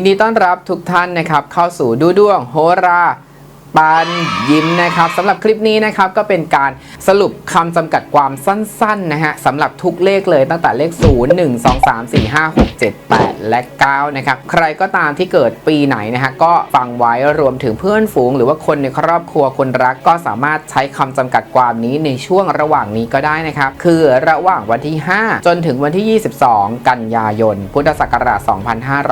ยินดีต้อนรับทุกท่านนะครับเข้าสู่ดูดวงโหรา ปานยิ้มนะครับสำหรับคลิปนี้นะครับก็เป็นการสรุปคำจำกัดความสั้นๆนะฮะสำหรับทุกเลขเลยตั้งแต่เลข 0 1 2 3 4 5 6 7 8 และ 9 นะครับ ใครก็ตามที่เกิดปีไหนนะฮะก็ฟังไว้รวมถึงเพื่อนฝูง หรือว่าคนในครอบครัวคนรักก็สามารถใช้คำจำกัดความนี้ในช่วงระหว่างนี้ก็ได้นะครับ คือระหว่างวันที่ 5 จนถึงวันที่ 22 กันยายน พุทธศักราช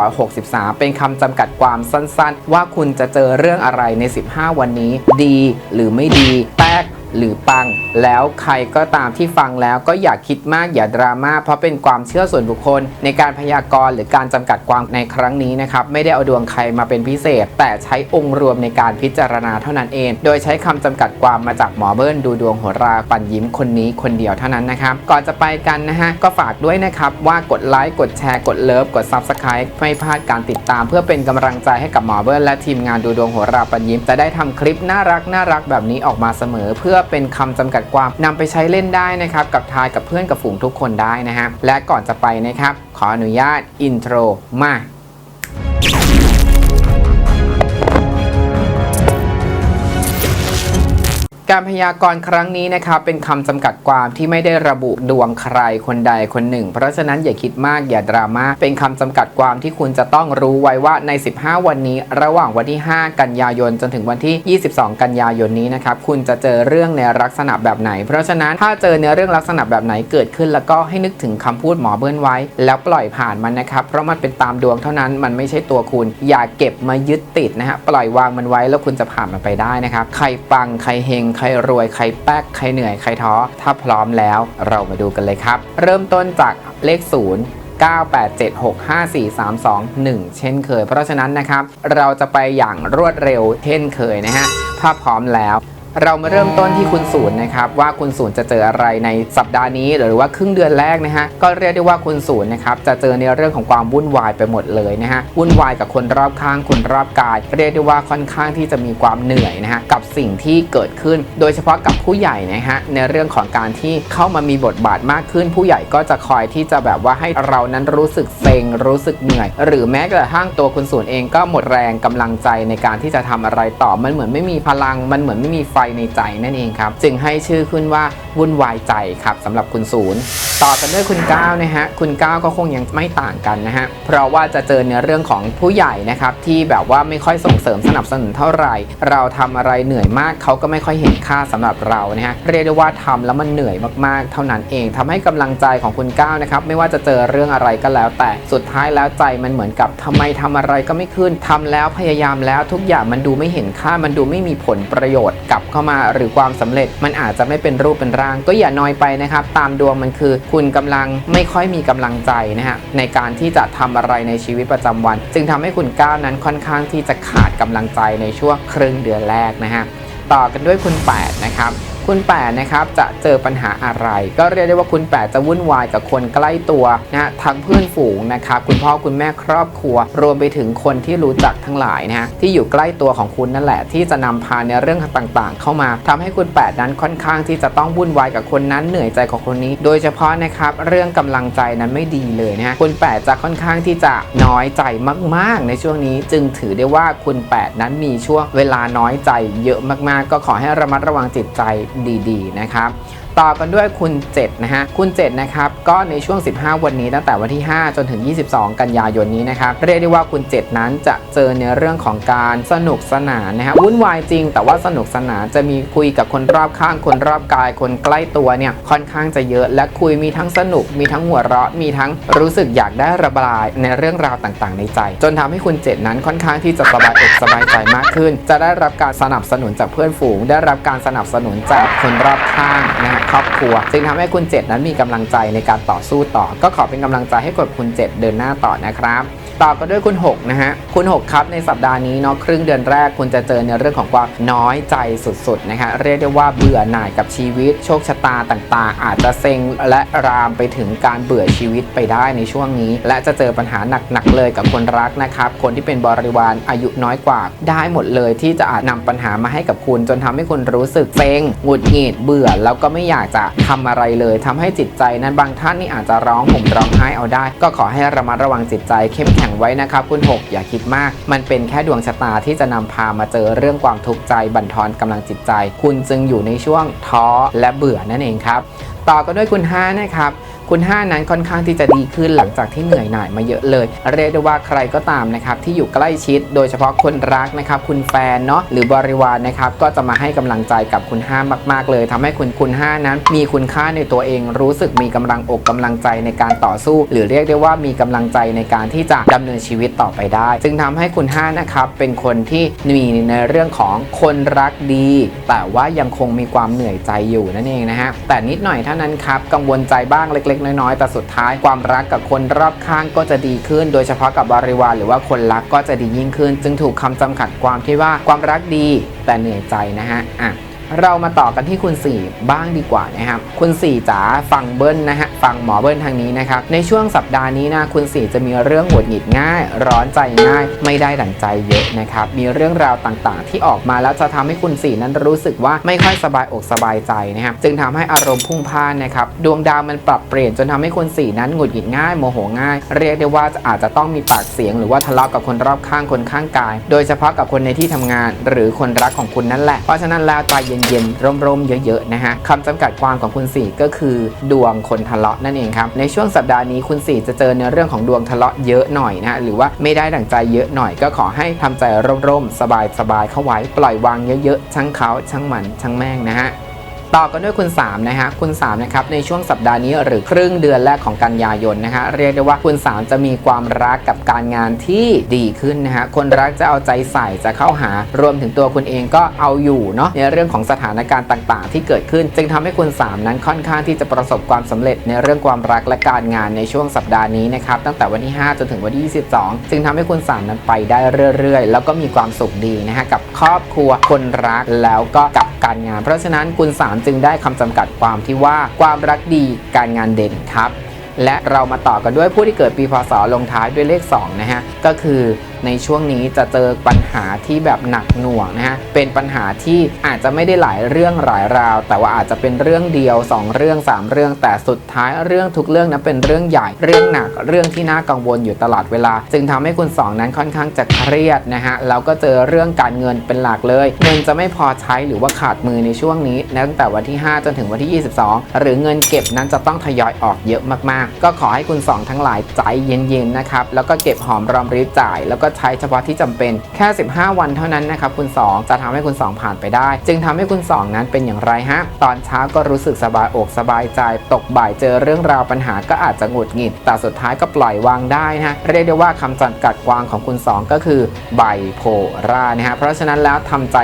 2563 เป็นคำจำกัดความสั้นๆ ว่าคุณจะเจอเรื่องอะไรใน 15วันนี้ ดีหรือไม่ดีแป๊ก หรือปัง แล้วใครก็ตามที่ฟังแล้วก็อย่าคิดมากอย่าดราม่าเพราะเป็นความเชื่อส่วนบุคคล ในการพยากรณ์หรือการจำกัดความในครั้งนี้นะครับไม่ได้เอาดวงใครมาเป็นพิเศษ แต่ใช้องค์รวมในการพิจารณาเท่านั้นเอง โดยใช้คำจำกัดความมาจากหมอเบิ้ลดูดวงโหราปันยิ้มคนนี้คนเดียวเท่านั้นนะครับก่อนจะไปกันนะฮะก็ฝากด้วยนะครับว่ากดไลค์กดแชร์กดเลิฟกด Subscribe ไม่พลาดการติดตาม เพื่อเป็นกำลังใจให้กับหมอเบิ้ลและทีมงานดูดวงโหราปันยิ้มจะได้ทำคลิปน่ารักน่ารักแบบนี้ออกมาเสมอเพื่อเป็นคำจำกัดความนำไปใช้เล่นได้นะครับ กับทายกับเพื่อนกับฝูงทุกคนได้นะฮะและก่อนจะไปนะครับ ขออนุญาตอินโทรมา การพยากรณ์ครั้งนี้นะครับเป็นคำจำกัดความที่ไม่ได้ระบุดวงใครคนใดคนหนึ่ง เพราะฉะนั้นอย่าคิดมากอย่าดราม่าเป็นคำจำกัดความที่คุณจะต้องรู้ไว้ว่าใน 15 วันนี้ ระหว่างวันที่ 5 กันยายนจนถึงวันที่ 22 กันยายนนี้นะครับคุณจะเจอเรื่องในลักษณะแบบไหน เพราะฉะนั้นถ้าเจอในเรื่องลักษณะแบบไหนเกิดขึ้น แล้วก็ให้นึกถึงคำพูดหมอเบิ้ลไว้ แล้วปล่อยผ่านมันนะครับเพราะมันเป็นตามดวงเท่านั้นมันไม่ใช่ตัวคุณ อย่าเก็บมายึดติดนะฮะปล่อยวางมันไว้แล้วคุณจะผ่านมันไปได้นะครับใครปังใครเฮงใครรวยใครแป๊กใครเหนื่อยใครท้อ ถ้าพร้อมแล้วเรามาดูกันเลยครับ เริ่มต้นจากเลข 0 987654321 เช่นเคย เพราะฉะนั้นนะครับ เราจะไปอย่างรวดเร็วเช่นเคยนะฮะถ้าพร้อมแล้ว เรามาเริ่มต้นที่คุณศูนย์นะครับว่าคุณศูนย์จะเจออะไรในสัปดาห์นี้หรือว่าครึ่งเดือนแรกนะฮะก็เรียกได้ว่าคุณศูนย์นะครับจะเจอในเรื่องของความวุ่นวายไปหมดเลยนะฮะวุ่นวายกับคนรอบข้างคนรอบกาย เรียกได้ว่าค่อนข้างที่จะมีความเหนื่อยนะฮะกับสิ่งที่เกิดขึ้น โดยเฉพาะกับผู้ใหญ่นะฮะในเรื่องของการที่เข้ามามีบทบาทมากขึ้น ผู้ใหญ่ก็จะคอยที่จะแบบว่าให้เรานั้นรู้สึกเซ็งรู้สึกเหนื่อย หรือแม้กระทั่งตัวคุณศูนย์เองก็หมดแรงกำลังใจในการที่จะทำอะไรต่อมันเหมือนไม่มีพลังมันเหมือนไม่มีไฟในใจนั่นเองครับ จึงให้ชื่อขึ้นว่าวุ่นวายใจครับสำหรับคุณศูนย์ ต่อกันด้วยคุณก้าวนะฮะคุณก้าวก็คงยังไม่ต่างกันนะฮะเพราะว่าจะเจอในเรื่องของผู้ใหญ่นะครับที่แบบว่าไม่ค่อยส่งเสริมสนับสนุนเท่าไหร่ เราทำอะไรเหนื่อยมากเขาก็ไม่ค่อยเห็นค่าสำหรับเรานะฮะเรียกได้ว่าทำแล้วมันเหนื่อยมากๆ เท่านั้นเองทำให้กำลังใจของคุณก้าวนะครับไม่ว่าจะเจอเรื่องอะไรก็แล้ว แต่สุดท้ายแล้วใจมันเหมือนกับทำไมทำอะไรก็ไม่ขึ้นทำแล้วพยายามแล้วทุกอย่างมันดูไม่เห็นค่ามันดูไม่มีผลประโยชน์กลับเข้ามาหรือความสำเร็จมันอาจจะไม่เป็นรูปเป็นร่าง ก็อย่าน้อยไปนะครับตามดวงมันคือคุณกำลังไม่ค่อยมีกำลังใจนะฮะในการที่จะทำอะไรในชีวิตประจำวัน จึงทำให้คุณก้าวนั้นค่อนข้างที่จะขาดกำลังใจในช่วงครึ่งเดือนแรกนะฮะต่อกันด้วยคุณ8นะครับคุณแปดนะครับจะเจอปัญหาอะไร ก็เรียกได้ว่าคุณแปดจะวุ่นวายกับคนใกล้ตัวนะฮะทั้งเพื่อนฝูงนะครับคุณพ่อคุณแม่ครอบครัว รวมไปถึงคนที่รู้จักทั้งหลายนะฮะที่อยู่ใกล้ตัวของคุณนั่นแหละ ที่จะนำพาในเรื่องต่างๆ เข้ามาทำให้คุณแปดนั้นค่อนข้างที่จะต้องวุ่นวายกับคนนั้นเหนื่อยใจของคนนี้ โดยเฉพาะนะครับเรื่องกำลังใจนั้นไม่ดีเลยนะฮะคุณแปดจะค่อนข้างที่จะน้อยใจมาก ๆ ในช่วงนี้ จึงถือได้ว่าคุณแปดนั้นมีช่วงเวลาน้อยใจเยอะมากๆ ก็ขอให้ระมัดระวังจิตใจดีๆนะครับ ต่อกันด้วยคุณ7นะฮะคุณ7นะครับก็ในช่วง 15 วันนี้ตั้งแต่วันที่ 5 จนถึง 22 กันยายนนี้นะครับเรียกได้ว่าคุณ7นั้นจะเจอในเรื่องของการสนุกสนานนะฮะวุ่นวายจริง แต่ว่าสนุกสนานจะมีคุยกับคนรอบข้างคนรอบกาย คนใกล้ตัวเนี่ยค่อนข้างจะเยอะ และคุยมีทั้งสนุก มีทั้งหัวเราะ มีทั้งรู้สึกอยากได้ระบายในเรื่องราวต่างๆ ในใจ จนทำให้คุณ7นั้นค่อนข้างที่จะสบายอกสบายใจมากขึ้น จะได้รับการสนับสนุนจากเพื่อนฝูง ได้รับการสนับสนุนจากคนรอบข้างนะฮะครอบครัวจึงทำให้คุณ 7 นั้นมีกำลังใจในการต่อสู้ต่อ ก็ขอเป็นกำลังใจให้กับคุณ 7 เดินหน้าต่อนะครับ ต่อกันด้วยคุณ 6 นะฮะ คุณ 6 ครับในสัปดาห์นี้เนาะครึ่งเดือนแรกคุณจะเจอในเรื่องของความน้อยใจสุดๆนะฮะเรียกได้ว่าเบื่อหน่ายกับชีวิต โชคชะตาต่างๆ อาจจะเซ็งและรามไปถึงการเบื่อชีวิตไปได้ในช่วงนี้ และจะเจอปัญหาหนักๆเลยกับคนรักนะครับคนที่เป็นบริวารอายุน้อยกว่า ได้หมดเลยที่จะอาจนำปัญหามาให้กับคุณ จนทำให้คุณรู้สึกเซ็งหงุดหงิดเบื่อ แล้วก็ไม่อยากจะทำอะไรเลยทำให้จิตใจนั้นบางท่านนี่อาจจะร้องห่มร้องไห้เอาได้ ก็ขอให้ระมัดระวังจิตใจเข้มแข็งงไว้นะครับคุณ 6 อย่าคิดมาก มันเป็นแค่ดวงชะตาที่จะนำพามาเจอเรื่องความทุกข์ใจบั่นทอนกำลังจิตใจ คุณจึงอยู่ในช่วงท้อและเบื่อนั่นเองครับ ต่อกันด้วยคุณ5นะครับ คุณ 5 นั้นค่อนข้างที่จะดีขึ้นหลังจากที่เหนื่อยหน่ายมาเยอะเลย เรียกได้ว่าใครก็ตามนะครับที่อยู่ใกล้ชิด โดยเฉพาะคนรักนะครับคุณแฟนเนาะหรือบริวารนะครับก็จะมาให้กำลังใจกับคุณ 5 มาก ๆ เลยทำให้คุณคุณ 5 นั้น มีคุณค่าในตัวเองรู้สึกมีกำลังอกกำลังใจในการต่อสู้ หรือเรียกได้ว่ามีกำลังใจในการที่จะดำเนินชีวิตต่อไปได้ จึงทำให้คุณ 5 นะครับเป็นคนที่มีในเรื่องของคนรักดี แต่ว่ายังคงมีความเหนื่อยใจอยู่นั่นเองนะฮะแต่นิดหน่อยเท่านั้นครับกังวลใจบ้างเล็กๆ น้อยๆ แต่สุดท้ายความรักกับคนรอบข้างก็จะดีขึ้น โดยเฉพาะกับบริวารหรือว่าคนรักก็จะดียิ่งขึ้น จึงถูกคำจำกัดความที่ว่าความรักดีแต่เหนื่อยใจนะฮะอะ เรามาต่อกันที่คุณ 4 บ้างดีกว่านะครับคุณ 4จ๋าฟังเบิ้ลนะฮะฟังหมอเบิ้ลทางนี้นะครับในช่วงสัปดาห์นี้นะคุณ 4 จะมีเรื่องหงุดหงิดง่าย ร้อนใจง่าย ไม่ได้ดั่งใจเยอะนะครับมีเรื่องราวต่างๆ ที่ออกมาแล้วจะทำให้คุณ 4 นั้นรู้สึกว่าไม่ค่อยสบายอกสบายใจนะครับจึงทำให้อารมณ์พุ่งพ่านนะครับดวงดาวมันปรับเปลี่ยนจนทำให้คุณ 4 นั้นหงุดหงิดง่ายโมโหง่าย เรียกได้ว่าอาจจะต้องมีปากเสียง หรือว่าทะเลาะกับคนรอบข้างคนข้างกาย โดยเฉพาะกับคนในที่ทำงาน หรือคนรักของคุณนั่นแหละเพราะฉะนั้นแล้วใจเย็นๆ ร่มๆ เยอะๆ นะฮะคำจำกัดความของคุณ4ก็คือ ดวงคนทะเลาะนั่นเองครับ ในช่วงสัปดาห์นี้คุณ4จะเจอในเรื่องของดวงทะเลาะเยอะหน่อยนะฮะหรือว่าไม่ได้ดั่งใจเยอะหน่อย ก็ขอให้ทำใจร่มๆ สบายๆ เข้าไว้ ปล่อยวางเยอะๆช่างเขาช่างมันช่างแม่งนะฮะ ต่อกันด้วยคุณ3นะฮะคุณ3นะครับในช่วงสัปดาห์นี้หรือครึ่งเดือนแรกของกันยายนนะฮะเรียกได้ว่าคุณ 3 จะมีความรักกับการงานที่ดีขึ้นนะฮะคนรักจะเอาใจใส่จะเข้าหารวมถึงตัวคุณเองก็เอาอยู่เนาะในเรื่องของสถานการณ์ต่าง ๆ ที่เกิดขึ้น จึงทำให้คุณ 3 นั้นค่อนข้างที่จะประสบความสำเร็จในเรื่องความรักและการงานในช่วงสัปดาห์นี้นะครับตั้งแต่วันที่ 5 จนถึงวันที่ 22 จึงทำให้คุณ 3 นั้นไปได้เรื่อย ๆ แล้วก็มีความสุขดีนะฮะกับครอบครัวคนรักแล้วก็กับการงาน เพราะฉะนั้นคุณ 3จึงได้คำจำกัดความที่ว่าความรักดีการงานเด่นครับ และเรามาต่อกันด้วยผู้ที่เกิดปีพศลงท้ายด้วยเลข2นะฮะก็คือ ในช่วงนี้จะเจอปัญหาที่แบบหนักหน่วงนะฮะเป็นปัญหาที่อาจจะไม่ได้หลายเรื่องหลายราว แต่ว่าอาจจะเป็นเรื่องเดียว 2 เรื่อง 3 เรื่อง แต่สุดท้ายเรื่องทุกเรื่องนั้นเป็นเรื่องใหญ่เรื่องหนักเรื่องที่น่ากังวลอยู่ตลอดเวลา จึงทำให้คุณ 2 นั้นค่อนข้างจะเครียดนะฮะแล้วก็เจอเรื่องการเงินเป็นหลักเลยเงินจะไม่พอใช้หรือว่าขาดมือในช่วงนี้ตั้งแต่วันที่ 5 จนถึงวันที่ 22 หรือเงินเก็บนั้นจะต้องทยอยออกเยอะมากๆ ก็ขอให้คุณ 2 ทั้งหลายใจเย็นๆนะครับแล้วก็เก็บหอมรอมริบจ่ายแล้วก็ใช้เฉพาะที่จำเป็นแค่ 15 วันเท่านั้นนะครับคุณ 2 จะทำให้คุณ 2 ผ่านไปได้ จึงทำให้คุณ 2 นั้นเป็นอย่างไรฮะ ตอนเช้าก็รู้สึกสบายอกสบายใจ ตกบ่ายเจอเรื่องราวปัญหาก็อาจจะหงุดหงิด แต่สุดท้ายก็ปล่อยวางได้นะฮะเรียกได้ว่าคำจำกัดความของคุณ 2 ก็คือไบโพรานะฮะเพราะฉะนั้นแล้วทำใจ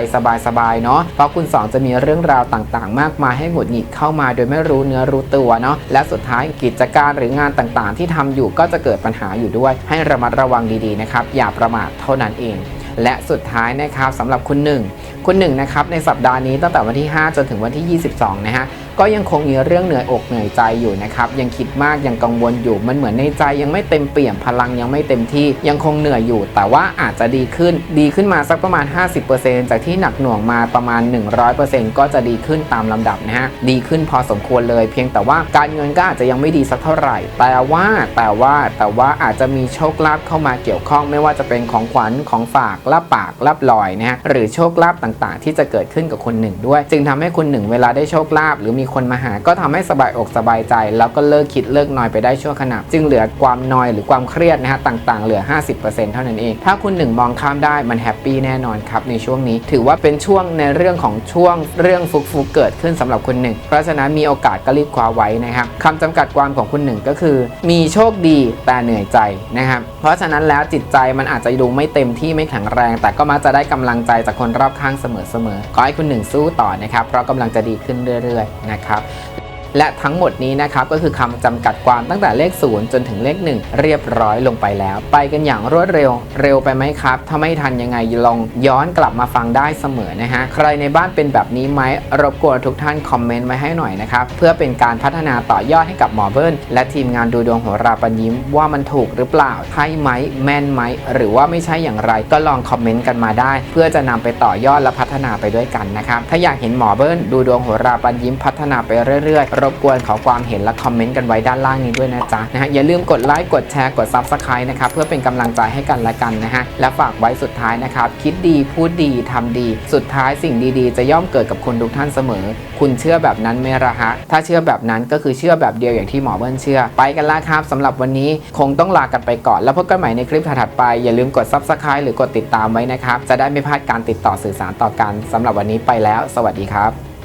สบายๆเนาะเพราะคุณ 2 จะมีเรื่องราวต่างๆ มากมายให้หงุดหงิดเข้ามาโดยไม่รู้เนื้อรู้ตัวเนาะและสุดท้ายกิจการหรืองานต่างๆ ที่ทำอยู่ก็จะเกิดปัญหาอยู่ด้วย ให้ระมัดระวังดีๆนะครับอย่าประมาทเท่านั้นเอง และสุดท้ายนะครับสำหรับคุณหนึ่งคุณหนึ่งนะครับในสัปดาห์นี้ตั้งแต่วันที่ 5 จนถึงวันที่ 22 นะฮะ ก็ยังคงมีเรื่องเหนื่อยอกเหนื่อยใจอยู่นะครับยังคิดมากยังกังวลอยู่มันเหมือนในใจยังไม่เต็มเปี่ยมพลังยังไม่เต็มที่ยังคงเหนื่อยอยู่ แต่ว่าอาจจะดีขึ้น ดีขึ้นมาสักประมาณ 50%จากที่หนักหน่วงมาประมาณ 100%ก็จะดีขึ้นตามลำดับนะฮะดีขึ้นพอสมควรเลย เพียงแต่ว่าการเงินก็อาจจะยังไม่ดีสักเท่าไหร่ แต่ว่าแต่ว่าแต่ว่าอาจจะมีโชคลาภเข้ามาเกี่ยวข้อง ไม่ว่าจะเป็นของขวัญของฝากลาบปากลาบลอยนะฮะหรือโชคลาภต่างๆ ที่จะเกิดขึ้นกับคนหนึ่งด้วย จึงทำให้คุณหนึ่งเวลาได้โชคลาภหรือมีคนมาหา ก็ทำให้สบายอกสบายใจ แล้วก็เลิกคิดเลิกนอยไปได้ชั่วขณะ จึงเหลือความนอยหรือความเครียดนะฮะต่างๆ เหลือ 50%เท่านั้นเอง ถ้าคุณหนึ่งมองข้ามได้มันแฮปปี้แน่นอนครับในช่วงนี้ ถือว่าเป็นช่วงในเรื่องของช่วงเรื่องฟุกฟุกเกิดขึ้นสำหรับคุณหนึ่งเพราะฉะนั้นมีโอกาสก็รีบคว้าไว้นะครับคำจำกัดความของคุณหนึ่งก็คือ มีโชคดีแต่เหนื่อยใจนะครับเพราะฉะนั้นแล้วจิตใจมันอาจจะดูไม่เต็มที่ไม่แข็งแรง แต่ก็มักจะได้กำลังใจจากคนรอบข้างเสมอๆขอให้คุณหนึ่งสู้ต่อนะครับเพราะกำลังจะดีขึ้นเรื่อยๆนะครับ และทั้งหมดนี้นะครับก็คือคำจำกัดความตั้งแต่เลข 0 จนถึงเลข 1 เรียบร้อยลงไปแล้ว ไปกันอย่างรวดเร็ว เร็วไปไหมครับ ถ้าไม่ทันยังไงลองย้อนกลับมาฟังได้เสมอนะฮะ ใครในบ้านเป็นแบบนี้ไหมรบกวนทุกท่านคอมเมนต์ไว้ให้หน่อยนะครับ เพื่อเป็นการพัฒนาต่อยอดให้กับหมอเบิ้ลและทีมงานดูดวงโหราปัญยิ้มว่ามันถูกหรือเปล่าใช่ไหมแม่นไหมหรือว่าไม่ใช่อย่างไรก็ลองคอมเมนต์กันมาได้ เพื่อจะนำไปต่อยอดและพัฒนาไปด้วยกันนะครับถ้าอยากเห็นหมอเบิ้ลดูดวงโหราปัญยิ้มพัฒนาไปเรื่อยๆรบกวนขอความเห็นและคอมเมนต์กันไว้ด้านล่างนี้ด้วยนะจ๊ะนะฮะอย่าลืมกดไลค์กดแชร์กด Subscribe นะครับเพื่อเป็นกำลังใจให้กันและกันนะฮะและฝากไว้สุดท้ายนะครับคิดดีพูดดีทำดี สุดท้ายสิ่งดีๆ จะย่อมเกิดกับคุณทุกท่านเสมอ คุณเชื่อแบบนั้นไหมละฮะถ้าเชื่อแบบนั้นก็คือเชื่อแบบเดียวอย่างที่หมอเบิ้ลเชื่อ ไปกันละครับสำหรับวันนี้คงต้องลากันไปก่อน แล้วพบกันใหม่ในคลิปถัดไป อย่าลืมกด Subscribe หรือกดติดตามไว้นะครับจะได้ไม่พลาดการติดต่อสื่อสารต่อกันสำหรับวันนี้ไปแล้ว สวัสดีครับ